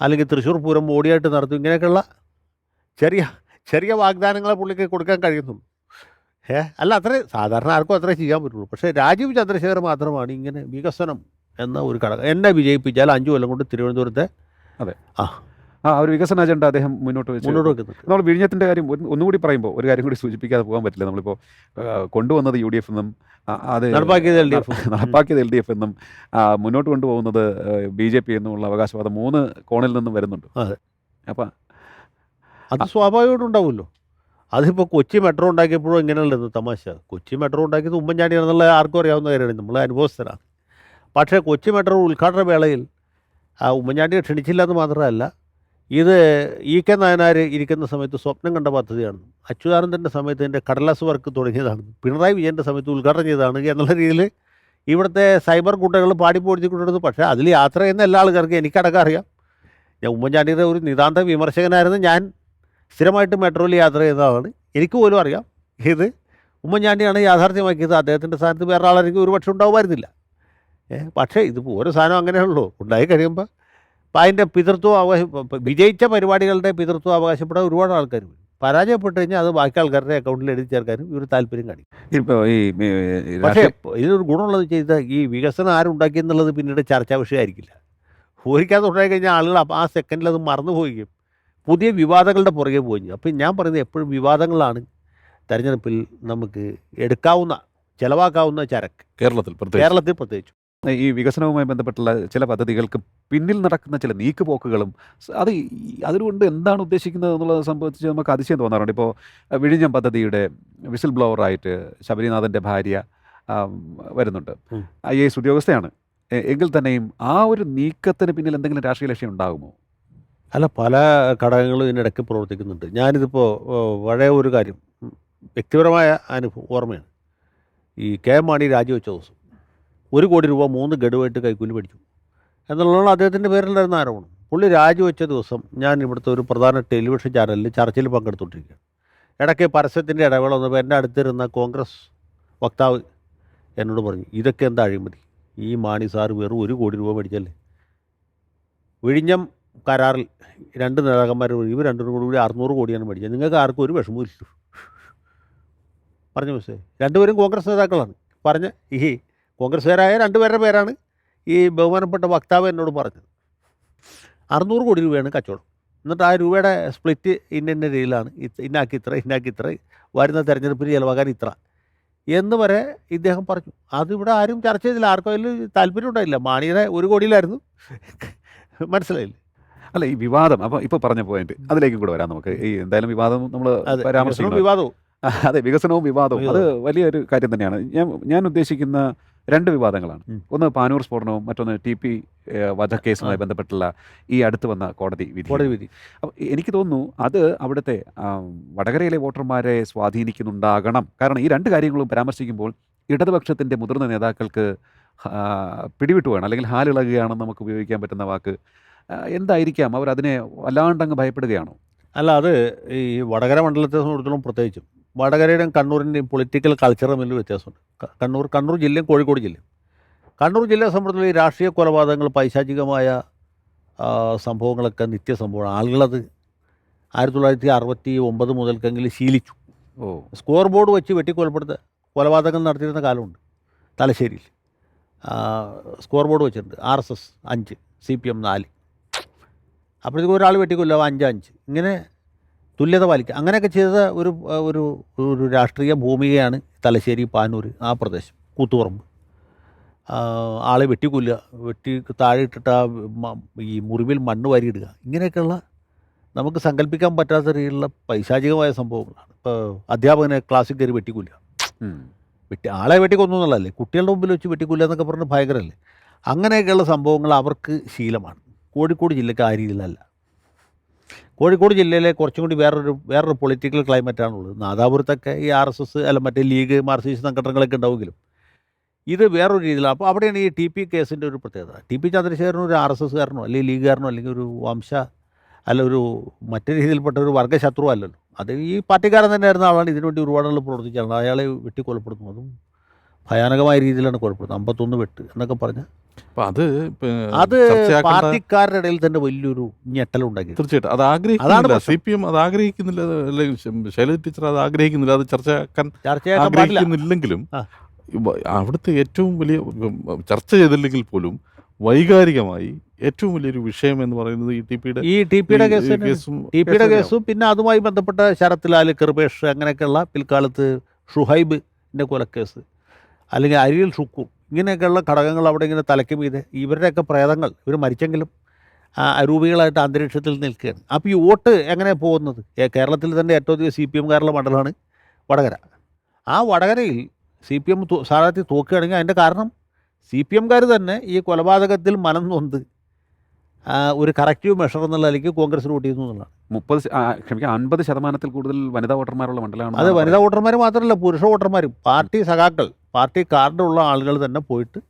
അല്ലെങ്കിൽ തൃശ്ശൂർ പൂരം ഓടിയായിട്ട് നടത്തും. ഇങ്ങനെയൊക്കെയുള്ള ചെറിയ ചെറിയ വാഗ്ദാനങ്ങളെ പുള്ളിക്ക് കൊടുക്കാൻ കഴിയുന്നുള്ളൂ. ഏ അല്ല അത്രേ സാധാരണ ആർക്കും അത്രേ ചെയ്യാൻ പറ്റുള്ളൂ. പക്ഷേ രാജീവ് ചന്ദ്രശേഖർ മാത്രമാണ് ഇങ്ങനെ വികസനം എന്ന ഒരു ഘടകം. എന്നെ വിജയിപ്പിച്ചാൽ അഞ്ചു കൊല്ലം കൊണ്ട് തിരുവനന്തപുരത്തെ അതെ. ആ. ആ ഒരു വികസന അജണ്ട അദ്ദേഹം മുന്നോട്ട് വെച്ച് മുന്നോട്ട് വെക്കുന്നത് നമ്മൾ വിഴിഞ്ഞത്തിന്റെ കാര്യം ഒന്ന് ഒന്നുകൂടി പറയുമ്പോൾ ഒരു കാര്യം കൂടി സൂചിപ്പിക്കാതെ പോകാൻ പറ്റില്ല. നമ്മളിപ്പോൾ കൊണ്ടുവന്നത് യു ഡി എഫ് എന്നും അത് നടപ്പാക്കിയത് എൽ ഡി എഫ്. നടപ്പാക്കിയത് എൽ ഡി എഫ് എന്നും മുന്നോട്ട് കൊണ്ടുപോകുന്നത് ബി ജെ പി എന്നുമുള്ള അവകാശവാദം മൂന്ന് കോണിൽ നിന്നും വരുന്നുണ്ട്. അതെ. അപ്പം അത് സ്വാഭാവികമായിട്ടും ഉണ്ടാവുമല്ലോ. അതിപ്പോൾ കൊച്ചി മെട്രോ ഉണ്ടാക്കിയപ്പോഴും ഇങ്ങനെയുള്ളത് തമാശ. കൊച്ചി മെട്രോ ഉണ്ടാക്കിയത് ഉമ്മൻചാണ്ടിയാണെന്നുള്ള ആർക്കും അറിയാവുന്ന കാര്യമാണ്. നമ്മൾ അനുഭവസ്ഥരാണ് പക്ഷേ കൊച്ചി മെട്രോ ഉദ്ഘാടന വേളയിൽ ഉമ്മൻചാണ്ടിയെ ക്ഷണിച്ചില്ല എന്ന് മാത്രമല്ല ഇത് ഇ കെ നായനാർ ഇരിക്കുന്ന സമയത്ത് സ്വപ്നം കണ്ട പദ്ധതിയാണ്. അച്യുതാനന്ദന്റെ സമയത്ത് ഇതിന്റെ കടലാസ് വർക്ക് തുടങ്ങിയതാണ്. പിണറായി വിജയന്റെ സമയത്ത് ഉദ്ഘാടനം ചെയ്തതാണ് എന്നുള്ള രീതിയിൽ ഇവിടുത്തെ സൈബർ കൂട്ടകൾ പാടിപ്പോടിച്ചിക്കൊണ്ടിരുന്നു പക്ഷേ അതിൽ യാത്ര ചെയ്യുന്ന എല്ലാ ആൾക്കാർക്കും എനിക്കടക്കം അറിയാം. ഞാൻ ഉമ്മൻചാണ്ടിയുടെ ഒരു നിതാന്ത വിമർശകനായിരുന്നു. ഞാൻ സ്ഥിരമായിട്ട് മെട്രോയിൽ യാത്ര ചെയ്തതാണ് എനിക്ക് പോലും അറിയാം ഇത്. ഉമ്മൻചാണ്ടിയാണ് യാഥാർത്ഥ്യമാക്കിയത്. അദ്ദേഹത്തിന്റെ സ്ഥാനത്ത് വേറെ ആളായിരിക്കും ഒരു പക്ഷേ ഉണ്ടാവുമായിരുന്നില്ല. പക്ഷേ ഇത് ഓരോ സാധനം അങ്ങനെയുള്ളൂ ഉണ്ടായി കഴിയുമ്പോൾ അപ്പം അതിന്റെ പിതൃത്വം അവകാശം വിജയിച്ച പരിപാടികളുടെ പിതൃത്വം അവകാശപ്പെടാൻ ഒരുപാട് ആൾക്കാർ വരും. പരാജയപ്പെട്ട് കഴിഞ്ഞാൽ അത് ബാക്കി ആൾക്കാരുടെ അക്കൗണ്ടിൽ എഴുതി ചേർക്കാനും ഇവർ താല്പര്യം കാണിക്കും. ഇപ്പോൾ ഈ പക്ഷേ ഇതിനൊരു ഗുണമുള്ളത് ചെയ്താൽ ഈ വികസനം ആരുണ്ടാക്കി എന്നുള്ളത് പിന്നീട് ചർച്ചാ വിഷയമായിരിക്കില്ല. ഊഹിക്കാതെ ഉണ്ടായി കഴിഞ്ഞാൽ ആളുകൾ അപ്പം ആ സെക്കൻഡിൽ അത് മറന്നു പോവുകയും പുതിയ വിവാദങ്ങളുടെ പുറകെ പോയി അപ്പം ഞാൻ പറയുന്നത് എപ്പോഴും വിവാദങ്ങളാണ് തെരഞ്ഞെടുപ്പിൽ നമുക്ക് എടുക്കാവുന്ന ചിലവാക്കാവുന്ന ചരക്ക്. കേരളത്തിൽ കേരളത്തിൽ പ്രത്യേകിച്ചു. ഈ വികസനവുമായി ബന്ധപ്പെട്ടുള്ള ചില പദ്ധതികൾക്ക് പിന്നിൽ നടക്കുന്ന ചില നീക്കുപോക്കുകളും അത് അതുകൊണ്ട് എന്താണ് ഉദ്ദേശിക്കുന്നത് എന്നുള്ളത് സംബന്ധിച്ച് നമുക്ക് അതിശയം തോന്നാറുണ്ട്. ഇപ്പോൾ വിഴിഞ്ഞം പദ്ധതിയുടെ വിസിൽ ബ്ലോവറായിട്ട് ശബരിനാഥന്റെ ഭാര്യ വരുന്നുണ്ട്. ഐ എ എസ് ഉദ്യോഗസ്ഥയാണ്. എങ്കിൽ തന്നെയും ആ ഒരു നീക്കത്തിന് പിന്നിൽ എന്തെങ്കിലും രാഷ്ട്രീയ ലക്ഷ്യം ഉണ്ടാകുമോ? അല്ല പല ഘടകങ്ങളും ഇതിനിടയ്ക്ക് പ്രവർത്തിക്കുന്നുണ്ട്. ഞാനിതിപ്പോൾ പഴയ ഒരു കാര്യം വ്യക്തിപരമായ അനുഭവം ഓർമ്മയാണ്. ഈ കെ എം മാണി രാജിവെച്ച ദിവസം. ഒരു കോടി രൂപ മൂന്ന് ഗഡുവായിട്ട് കൈക്കൂലി പഠിച്ചു. എന്നുള്ളതാണ് അദ്ദേഹത്തിന്റെ പേരിലുണ്ടായിരുന്ന ആരോപണം. പുള്ളി രാജിവെച്ച ദിവസം ഞാൻ ഇവിടുത്തെ ഒരു പ്രധാന ടെലിവിഷൻ ചാനലിൽ ചർച്ചയിൽ പങ്കെടുത്തുകൊണ്ടിരിക്കുകയാണ്. ഇടയ്ക്ക് പരസ്യത്തിന്റെ ഇടവേള വന്നപ്പോൾ എന്റെ അടുത്തിരുന്ന കോൺഗ്രസ് വക്താവ് എന്നോട് പറഞ്ഞു ഇതൊക്കെ എന്താ അഴിമതി? ഈ മാണി സാർ വെറും ഒരു കോടി രൂപ മേടിച്ചല്ലേ വിഴിഞ്ഞം കരാറിൽ രണ്ട് നേതാക്കന്മാർ ഇവർ രണ്ടുപേരും കൂടി അറുന്നൂറ് കോടിയാണ് മേടിച്ചത് നിങ്ങൾക്ക് ആർക്കും ഒരു വിഷമവും പറഞ്ഞു മിസ്സേ രണ്ടുപേരും കോൺഗ്രസ് നേതാക്കളാണ്. പറഞ്ഞ ഈ കോൺഗ്രസ്സുകാരായ രണ്ടുപേരുടെ പേരാണ് ഈ ബഹുമാനപ്പെട്ട വക്താവ് എന്നോട് പറഞ്ഞത്. അറുന്നൂറ് കോടി രൂപയാണ് കച്ചവടം. എന്നിട്ട് ആ രൂപയുടെ സ്പ്ലിറ്റ് ഇന്ന ഇന്ന രീതിയിലാണ് ഇന്നാക്കി ഇത്ര ഇന്നാക്കി ഇത്ര വരുന്ന തെരഞ്ഞെടുപ്പിന് ചിലവാക്കാൻ ഇത്ര എന്ന് വരെ ഇദ്ദേഹം പറഞ്ഞു. അതിവിടെ ആരും ചർച്ച ചെയ്തില്ല. ആർക്കും അതിൽ താല്പര്യം ഉണ്ടായില്ല. മാണിയുടെ ഒരു കോടിയിലായിരുന്നു. മനസ്സിലായില്ല? അല്ല ഈ വിവാദം അപ്പോൾ ഇപ്പോൾ പറഞ്ഞ പോയിന്റ് അതിലേക്കും കൂടെ വരാം നമുക്ക്. ഈ എന്തായാലും വിവാദം നമ്മൾ പരാമർശിക്കുന്നു. പരാമർശിക്കണം വിവാദവും. അതെ വികസനവും വിവാദവും. അത് വലിയൊരു കാര്യം തന്നെയാണ്. ഞാൻ ഞാൻ ഉദ്ദേശിക്കുന്ന രണ്ട് വിവാദങ്ങളാണ്. ഒന്ന് പാനൂർ സ്ഫോടനവും മറ്റൊന്ന് ടി പി വധക്കേസുമായി ബന്ധപ്പെട്ടുള്ള ഈ അടുത്ത് വന്ന കോടതി വിധി. കോടതി വിധി. അപ്പോൾ എനിക്ക് തോന്നുന്നു അത് അവിടുത്തെ വടകരയിലെ വോട്ടർമാരെ സ്വാധീനിക്കുന്നുണ്ടാകണം. കാരണം ഈ രണ്ട് കാര്യങ്ങളും പരാമർശിക്കുമ്പോൾ ഇടതുപക്ഷത്തിന്റെ മുതിർന്ന നേതാക്കൾക്ക് ആ, പിടിവിട്ടു വേണം അല്ലെങ്കിൽ ഹാലിളകുകയാണെന്ന് നമുക്ക് ഉപയോഗിക്കാൻ പറ്റുന്ന വാക്ക്. എന്തായിരിക്കാം? അവർ അതിനെ വല്ലാണ്ടങ്ങ് ഭയപ്പെടുകയാണോ? അല്ല അത് ഈ വടകര മണ്ഡലത്തെ സംബന്ധിച്ചിടത്തോളം പ്രത്യേകിച്ചും. വടകരയുടെയും കണ്ണൂരിന്റെയും പൊളിറ്റിക്കൽ കൾച്ചറും തമ്മിൽ വ്യത്യാസമുണ്ട്. കണ്ണൂർ കണ്ണൂർ ജില്ലയും കോഴിക്കോട് ജില്ലയും. കണ്ണൂർ ജില്ലയെ സംബന്ധിച്ചുള്ള ഈ രാഷ്ട്രീയ കൊലപാതകങ്ങൾ പൈശാചികമായ സംഭവങ്ങളൊക്കെ സംഭവങ്ങളൊക്കെ നിത്യസംഭവമാണ്. ആളുകളത് ആയിരത്തി തൊള്ളായിരത്തി അറുപത്തി ഒമ്പത് മുതൽക്കെങ്കിലും ശീലിച്ചു. ഓ. സ്കോർ ബോർഡ് വെച്ച് വെട്ടിക്കൊലപ്പെടുത്ത കൊലപാതകം നടത്തിയിരുന്ന കാലമുണ്ട്. തലശ്ശേരിയിൽ. സ്കോർ ബോർഡ് വെച്ചിട്ടുണ്ട്. ആർ എസ് എസ് അഞ്ച് സി പി എം നാല്. അപ്പോഴത്തേക്കും ഒരാൾ വെട്ടിക്കൊല്ലാവും അഞ്ച് അഞ്ച്. ഇങ്ങനെ തുല്യത പാലിക്കുക. അങ്ങനെയൊക്കെ ചെയ്ത ഒരു ഒരു ഒരു രാഷ്ട്രീയ ഭൂമികയാണ് തലശ്ശേരി പാനൂർ ആ പ്രദേശം കൂത്തുപറമ്പ്. ആളെ വെട്ടിക്കൊല്ലുക വെട്ടി താഴെ ഇട്ടിട്ട് ആ ഈ മുറിവിൽ മണ്ണ് വാരിയിടുക. ഇങ്ങനെയൊക്കെയുള്ള നമുക്ക് സങ്കല്പിക്കാൻ പറ്റാത്ത രീതിയിലുള്ള പൈശാചികമായ സംഭവങ്ങളാണ്. ഇപ്പോൾ അധ്യാപകനെ ക്ലാസ്സിൽ കയറി വെട്ടിക്കൊല്ലുക. വെട്ടി ആളെ വെട്ടിക്കൊന്നു എന്നുള്ളതല്ലേ? കുട്ടികളുടെ മുമ്പിൽ വെച്ച് വെട്ടിക്കൊല്ലുക എന്നൊക്കെ പറഞ്ഞ് ഭയങ്കരമല്ലേ? അങ്ങനെയൊക്കെയുള്ള സംഭവങ്ങൾ അവർക്ക് ശീലമാണ്. കോഴിക്കോട് ജില്ലയ്ക്ക് ആ രീതിയിലല്ല. കോഴിക്കോട് ജില്ലയിലെ കുറച്ചും കൂടി വേറൊരു വേറൊരു പൊളിറ്റിക്കൽ ക്ലൈമറ്റാണുള്ളത് നാദാപുരത്തൊക്കെ ഈ ആർ എസ് എസ് അല്ല മറ്റേ ലീഗ് മാർസിസ്റ്റ് സംഘടനകളൊക്കെ ഉണ്ടാവുമെങ്കിലും. ഇത് വേറൊരു രീതിയിലാണ്. അപ്പോൾ അവിടെയാണ് ഈ ടി പി കേസിന്റെ ഒരു പ്രത്യേകത. ടി പി ചന്ദ്രശേഖരനും ഒരു ആർ എസ് എസ്സുകാരനോ അല്ലെങ്കിൽ ലീഗുകാരനോ അല്ലെങ്കിൽ ഒരു വംശ അല്ല ഒരു മറ്റു രീതിയിൽപ്പെട്ട ഒരു വർഗശത്രു അല്ലല്ലോ. അത് ഈ പാർട്ടിക്കാരൻ തന്നെ ആയിരുന്ന ആളാണ്. ഇതിനു വേണ്ടി ഒരുപാട് ആൾ പ്രവർത്തിച്ചാണ് അയാളെ വെട്ടിക്കൊലപ്പെടുത്തുന്നു അതും ഭയാനകമായ രീതിയിലാണ് കൊലപ്പെടുന്നത് അമ്പത്തൊന്ന് വെട്ട് എന്നൊക്കെ പറഞ്ഞ് അത് അത് പാർട്ടിക്കാരുടെ ഇടയിൽ തന്നെ വലിയൊരു ഞെട്ടലുണ്ടാക്കി തീർച്ചയായിട്ടും. അത് ആഗ്രഹിക്കുന്നില്ല. സി പി എം അത് ആഗ്രഹിക്കുന്നില്ല അല്ലെങ്കിൽ ശൈലജ ടീച്ചർ അത് ആഗ്രഹിക്കുന്നില്ല അത് ചർച്ചയാക്കാൻ ആഗ്രഹിക്കുന്നില്ലെങ്കിലും അവിടുത്തെ ഏറ്റവും വലിയ ചർച്ച ചെയ്തില്ലെങ്കിൽ പോലും വൈകാരികമായി ഏറ്റവും വലിയൊരു വിഷയം എന്ന് പറയുന്നത് ഈ ടി പിയുടെ ഈ ടി പിയുടെ കേസും ടി പിയുടെ കേസും പിന്നെ അതുമായി ബന്ധപ്പെട്ട ശരത് ലാൽ കൃപേഷ് അങ്ങനെയൊക്കെയുള്ള പിൽക്കാലത്ത് ഷുഹൈബിന്റെ കൊലക്കേസ്. അല്ലെങ്കിൽ അരിയൽ ഷുക്കൂർ ഇങ്ങനെയൊക്കെയുള്ള ഘടകങ്ങൾ അവിടെ ഇങ്ങനെ തലയ്ക്ക് മീതെ ഇവരുടെയൊക്കെ പ്രേതങ്ങൾ ഇവർ മരിച്ചെങ്കിലും അരൂപികളായിട്ട് അന്തരീക്ഷത്തിൽ നിൽക്കുകയാണ്. അപ്പോൾ ഈ വോട്ട് എങ്ങനെ പോകുന്നത്? കേരളത്തിൽ തന്നെ ഏറ്റവും അധികം സി പി എംകാരുടെ മണ്ഡലമാണ് വടകര. ആ വടകരയിൽ സി പി എം സ്ഥാനാർത്ഥി തോക്കുകയാണെങ്കിൽ അതിന്റെ കാരണം സി പി എംകാർ തന്നെ ഈ കൊലപാതകത്തിൽ മനം നൊന്ത് ഒരു കറക്റ്റീവ് മെഷർ എന്നുള്ള നിലയ്ക്ക് കോൺഗ്രസിന് വോട്ട് ചെയ്യുന്നു എന്നുള്ളതാണ്. മുപ്പത് ശ- ആ, ക്ഷമിക്കാം അൻപത് ശതമാനത്തിൽ കൂടുതൽ വനിതാ വോട്ടർമാരുള്ള മണ്ഡലമാണ് അത് വനിതാ വോട്ടർമാർ മാത്രമല്ല പുരുഷ വോട്ടർമാരും പാർട്ടി സഖാക്കൾ പാർട്ടി കാർഡുള്ള ആളുകൾ തന്നെ പോയിട്ട്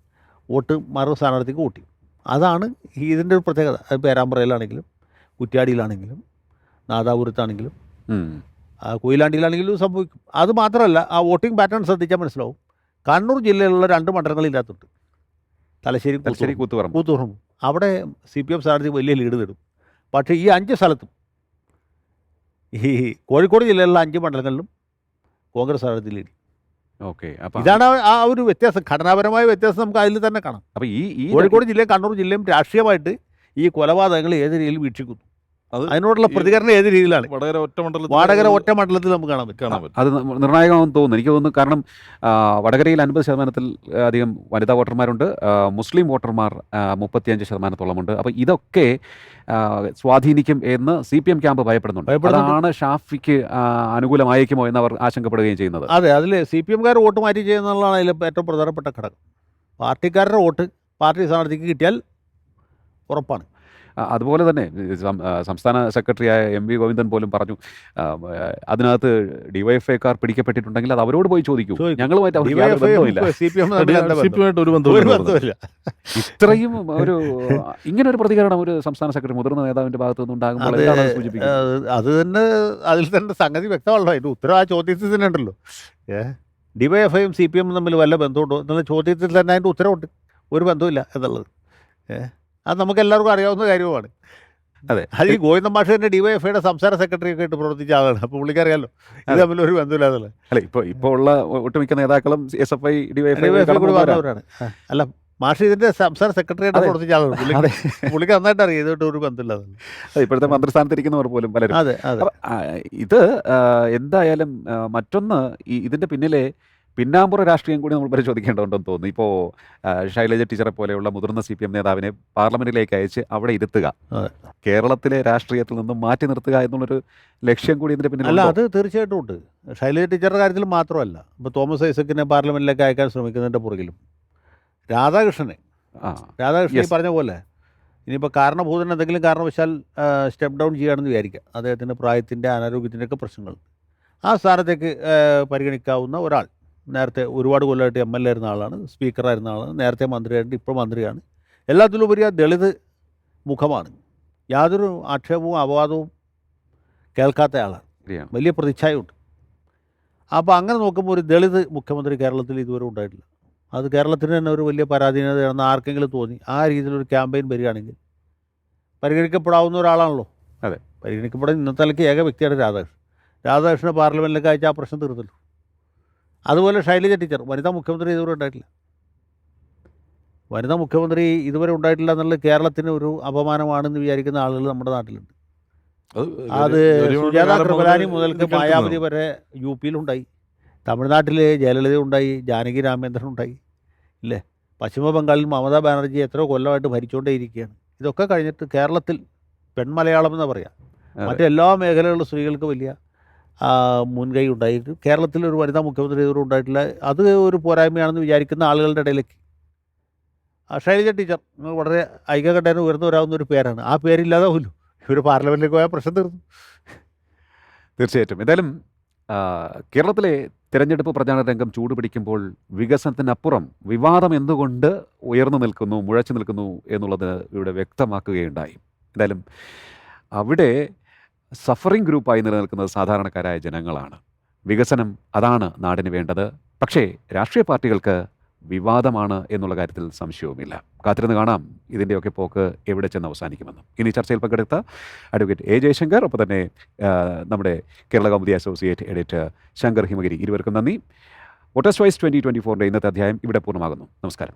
വോട്ട് മറു സ്ഥാനാർത്ഥിക്ക് വോട്ട് ചെയ്യും. അതാണ് ഇതിന്റെ ഒരു പ്രത്യേകത. അത് പേരാമ്പ്രയിലാണെങ്കിലും കുറ്റ്യാടിയിലാണെങ്കിലും നാദാപുരത്താണെങ്കിലും കൊയിലാണ്ടിയിലാണെങ്കിലും സംഭവിക്കും. അത് മാത്രമല്ല ആ വോട്ടിംഗ് പാറ്റേൺ ശ്രദ്ധിച്ചാൽ മനസ്സിലാവും. കണ്ണൂർ ജില്ലയിലുള്ള രണ്ട് മണ്ഡലങ്ങളില്ലാത്തുണ്ട് തലശ്ശേരി തലശ്ശേരി. കൂത്തുപറമ്പ് കൂത്തുപറമ്പ് അവിടെ സി പി എം സ്ഥാനാർത്ഥി വലിയ ലീഡ് നേടും. പക്ഷേ ഈ അഞ്ച് സ്ഥലത്തും ഈ കോഴിക്കോട് ജില്ലയിലുള്ള അഞ്ച് മണ്ഡലങ്ങളിലും കോൺഗ്രസ് സ്ഥാനാർത്ഥി ലീഡ് ഓക്കെ അപ്പോൾ ഇതാണ് ആ- ഒരു വ്യത്യാസം. ഘടനാപരമായ വ്യത്യാസം നമുക്ക് അതിൽ തന്നെ കാണാം. അപ്പോൾ ഈ ഈ കോഴിക്കോട് ജില്ലയും കണ്ണൂർ ജില്ലയും രാഷ്ട്രീയമായിട്ട് ഈ കൊലപാതകങ്ങൾ ഏത് രീതിയിൽ വീക്ഷിക്കുന്നു? അതിനോടുള്ള പ്രതികരണം ഏത് രീതിയിലാണ്? വടകര ഒറ്റ മണ്ഡലത്തിൽ വാടകര ഒറ്റ മണ്ഡലത്തിൽ നമുക്ക് കാണാൻ പറ്റും. കാണാൻ പറ്റും. അത് നിർണായകമാണെന്ന് തോന്നുന്നു. എനിക്ക് തോന്നുന്നു കാരണം വടകരയിൽ അൻപത് ശതമാനത്തിൽ അധികം വനിതാ വോട്ടർമാരുണ്ട്. മുസ്ലിം വോട്ടർമാർ മുപ്പത്തിയഞ്ച് ശതമാനത്തോളമുണ്ട്. അപ്പോൾ ഇതൊക്കെ സ്വാധീനിക്കും എന്ന് സി പി എം ക്യാമ്പ് ഭയപ്പെടുന്നുണ്ട്. ആണ് അതാണ് ഷാഫിക്ക് അനുകൂലമായേക്കുമോ എന്ന് അവർ ആശങ്കപ്പെടുകയും ചെയ്യുന്നത്. അതെ അതിൽ സി പി എംകാർ വോട്ട് മാറ്റി ചെയ്യുന്നതാണ് അതിൽ ഏറ്റവും പ്രധാനപ്പെട്ട ഘടകം. പാർട്ടിക്കാരുടെ വോട്ട് പാർട്ടി സ്ഥാനാർത്ഥിക്ക് കിട്ടിയാൽ ഉറപ്പാണ്. അതുപോലെ തന്നെ സംസ്ഥാന സെക്രട്ടറിയായ എം വി ഗോവിന്ദൻ പോലും പറഞ്ഞു അതിനകത്ത് ഡിവൈഎഫ്ഐക്കാർ പിടിക്കപ്പെട്ടിട്ടുണ്ടെങ്കിൽ അത് അവരോട് പോയി ചോദിക്കൂ. ഞങ്ങളുമായിട്ട് ഇത്രയും ഒരു ഇങ്ങനെ ഒരു പ്രതികരണം ഒരു സംസ്ഥാന സെക്രട്ടറി മുതിർന്ന നേതാവിന്റെ ഭാഗത്തു നിന്നുണ്ടാകുമ്പോൾ അത് അത് തന്നെ അതിൽ തന്നെ സംഗതി വ്യക്തമല്ലോ അതിന്റെ ഉത്തരം ആ ചോദ്യത്തിൽ തന്നെ ഉണ്ടല്ലോ ഡിവൈഎഫ്ഐയും സി പി എമ്മും തമ്മിൽ വല്ല ബന്ധമുണ്ടോ? എന്നുള്ള ചോദ്യത്തിൽ തന്നെ അതിന്റെ ഉത്തരവുണ്ട്. ഒരു ബന്ധമില്ല എന്നുള്ളത്. ഏ അത് നമുക്ക് എല്ലാവർക്കും അറിയാവുന്ന കാര്യവുമാണ്. അതെ. അത് ഈ ഗോവിന്ദൻ മാഷ് തന്നെ ഡിവൈഎഫ്ഐയുടെ സംസ്ഥാന സെക്രട്ടറി ഒക്കെ ആയിട്ട് പ്രവർത്തിച്ച ആളാണ്. അപ്പോൾ പുള്ളിക്കറിയാലോ. ഇത്. തമ്മിൽ ഒരു ബന്ധമില്ല എന്നുള്ളത് അല്ല ഇപ്പോൾ ഇപ്പോൾ ഉള്ള ഒട്ടുമിക്ക നേതാക്കളും എസ് എഫ് ഐ ഡിവൈഎഫ്ഐ അല്ല മാഷ് ഇതിന്റെ സംസ്ഥാന സെക്രട്ടറി ആയിട്ട്. പ്രവർത്തിച്ച ആളാണ്. പുള്ളിക്ക് നന്നായിട്ട് അറിയാം. ഇതുമായിട്ട് ഒരു ബന്ധമില്ലാതെ അതെ ഇപ്പോഴത്തെ മന്ത്രിസ്ഥാനത്തിരിക്കുന്നവർ പോലും പലരും. അതെ അതെ. ഇത് എന്തായാലും മറ്റൊന്ന് ഈ ഇതിന്റെ പിന്നിലെ പിന്നാമ്പുറ രാഷ്ട്രീയം കൂടി നമ്മൾ പരിശോധിക്കേണ്ടതുണ്ടെന്ന് തോന്നുന്നു. ഇപ്പോൾ ശൈലജ ടീച്ചറെ പോലെയുള്ള മുതിർന്ന സി പി എം നേതാവിനെ പാർലമെന്റിലേക്ക് അയച്ച് അവിടെ ഇരുത്തുക. കേരളത്തിലെ രാഷ്ട്രീയത്തിൽ നിന്നും മാറ്റി നിർത്തുക എന്നുള്ളൊരു ലക്ഷ്യം കൂടി ഇതിന്റെ അല്ല അത് തീർച്ചയായിട്ടും ഉണ്ട്. ശൈലജ ടീച്ചറുടെ കാര്യത്തിൽ മാത്രമല്ല. ഇപ്പോൾ തോമസ് ഐസക്കിനെ പാർലമെന്റിലേക്ക് അയക്കാൻ ശ്രമിക്കുന്നതിന്റെ പുറകിലും. രാധാകൃഷ്ണനെ. രാധാകൃഷ്ണൻ ഈ പറഞ്ഞ പോലെ ഇനിയിപ്പോൾ കാരണഭൂതൻ എന്തെങ്കിലും കാരണവശാൽ സ്റ്റെപ്പ് ഡൗൺ ചെയ്യുകയാണെന്ന് വിചാരിക്കുക അദ്ദേഹത്തിന്റെ പ്രായത്തിന്റെ അനാരോഗ്യത്തിന്റെയൊക്കെ പ്രശ്നങ്ങൾ. ആ സ്ഥാനത്തേക്ക് പരിഗണിക്കാവുന്ന ഒരാൾ. നേരത്തെ ഒരുപാട് കൊല്ലമായിട്ട് എം എൽ എ ആയിരുന്ന ആളാണ് സ്പീക്കറായിരുന്ന ആളാണ് നേരത്തെ മന്ത്രിയായിട്ട് ഇപ്പോൾ മന്ത്രിയാണ്. എല്ലാത്തിലുപരി ആ ദളിത് മുഖമാണ്. യാതൊരു ആക്ഷേപവും അപവാദവും കേൾക്കാത്ത ആളാണ്. വലിയ പ്രതിച്ഛായുണ്ട് അപ്പോൾ അങ്ങനെ നോക്കുമ്പോൾ ഒരു ദളിത് മുഖ്യമന്ത്രി കേരളത്തിൽ ഇതുവരെ ഉണ്ടായിട്ടില്ല. അത് കേരളത്തിന് തന്നെ ഒരു വലിയ പരാധീനതയാണെന്ന് ആർക്കെങ്കിലും തോന്നി. ആ രീതിയിലൊരു ക്യാമ്പയിൻ വരികയാണെങ്കിൽ പരിഗണിക്കപ്പെടാവുന്ന ഒരാളാണല്ലോ. അതെ. പരിഗണിക്കപ്പെടാൻ ഇന്നത്തെ നിലയ്ക്ക് ഏക വ്യക്തിയാണ് രാധാകൃഷ്ണൻ. രാധാകൃഷ്ണനെ പാർലമെന്റിലേക്ക് അയച്ച ആ പ്രശ്നം തീർത്തല്ലോ അതുപോലെ ശൈലജ ടീച്ചർ വനിതാ മുഖ്യമന്ത്രി ഇതുവരെ ഉണ്ടായിട്ടില്ല. വനിതാ മുഖ്യമന്ത്രി ഇതുവരെ ഉണ്ടായിട്ടില്ല എന്നുള്ളത് കേരളത്തിന് ഒരു അപമാനമാണെന്ന് വിചാരിക്കുന്ന ആളുകൾ നമ്മുടെ നാട്ടിലുണ്ട്. അത് സുജാത കൃപലാനി മുതൽക്ക് മായാവതി വരെ യു പിയിലുണ്ടായി തമിഴ്നാട്ടിൽ ജയലളിത ഉണ്ടായി ജാനകി രാമേന്ദ്രൻ ഉണ്ടായി. ഇല്ലേ? പശ്ചിമ ബംഗാളിൽ മമതാ ബാനർജി എത്രയോ കൊല്ലമായിട്ട് ഭരിച്ചുകൊണ്ടേയിരിക്കുകയാണ് ഇതൊക്കെ കഴിഞ്ഞിട്ട് കേരളത്തിൽ പെൺമലയാളം എന്ന് പറയാം മറ്റെല്ലാ മേഖലകളിലും സ്ത്രീകൾക്ക് വലിയ മുൻകൈ ഉണ്ടായി കേരളത്തിൽ ഒരു വനിതാ മുഖ്യമന്ത്രി ഇതുവരെ ഉണ്ടായിട്ടില്ല. അത് ഒരു പോരായ്മയാണെന്ന് വിചാരിക്കുന്ന ആളുകളുടെ ഇടയിലേക്ക്. ശൈലജ ടീച്ചർ വളരെ ഐക്യകണ്ഠേന ഉയർന്നു വരാവുന്ന ഒരു പേരാണ്. ആ പേരില്ലാതെ പോലും ഇവർ പാർലമെന്റിലേക്ക് പോയാൽ പ്രശ്നം തീർന്നു. തീർച്ചയായിട്ടും. എന്തായാലും കേരളത്തിലെ തിരഞ്ഞെടുപ്പ് പ്രചാരണ രംഗം ചൂടുപിടിക്കുമ്പോൾ വികസനത്തിനപ്പുറം വിവാദം എന്തുകൊണ്ട് ഉയർന്നു നിൽക്കുന്നു മുഴച്ചു നിൽക്കുന്നു എന്നുള്ളത് ഇവിടെ വ്യക്തമാക്കുകയുണ്ടായി. എന്തായാലും അവിടെ സഫറിംഗ് ഗ്രൂപ്പായി നിലനിൽക്കുന്നത് സാധാരണക്കാരായ ജനങ്ങളാണ്. വികസനം അതാണ് നാടിന് വേണ്ടത്. പക്ഷേ രാഷ്ട്രീയ പാർട്ടികൾക്ക് വിവാദമാണ് എന്നുള്ള കാര്യത്തിൽ സംശയവുമില്ല. കാത്തിരുന്ന് കാണാം ഇതിന്റെയൊക്കെ പോക്ക് എവിടെ ചെന്ന് അവസാനിക്കുമെന്ന്. ഇനി ചർച്ചയിൽ പങ്കെടുത്ത അഡ്വക്കേറ്റ് എ ജയശങ്കർ ഒപ്പം തന്നെ നമ്മുടെ കേരള കൗമുദി അസോസിയേറ്റ് എഡിറ്റർ ശങ്കർ ഹിമഗിരി. ഇരുവർക്കും നന്ദി. വോട്ടേഴ്സ് വോയിസ് ട്വന്റി ട്വന്റി ഫോറിന്റെ ഇന്നത്തെ അധ്യായം ഇവിടെ പൂർണമാകുന്നു. നമസ്കാരം.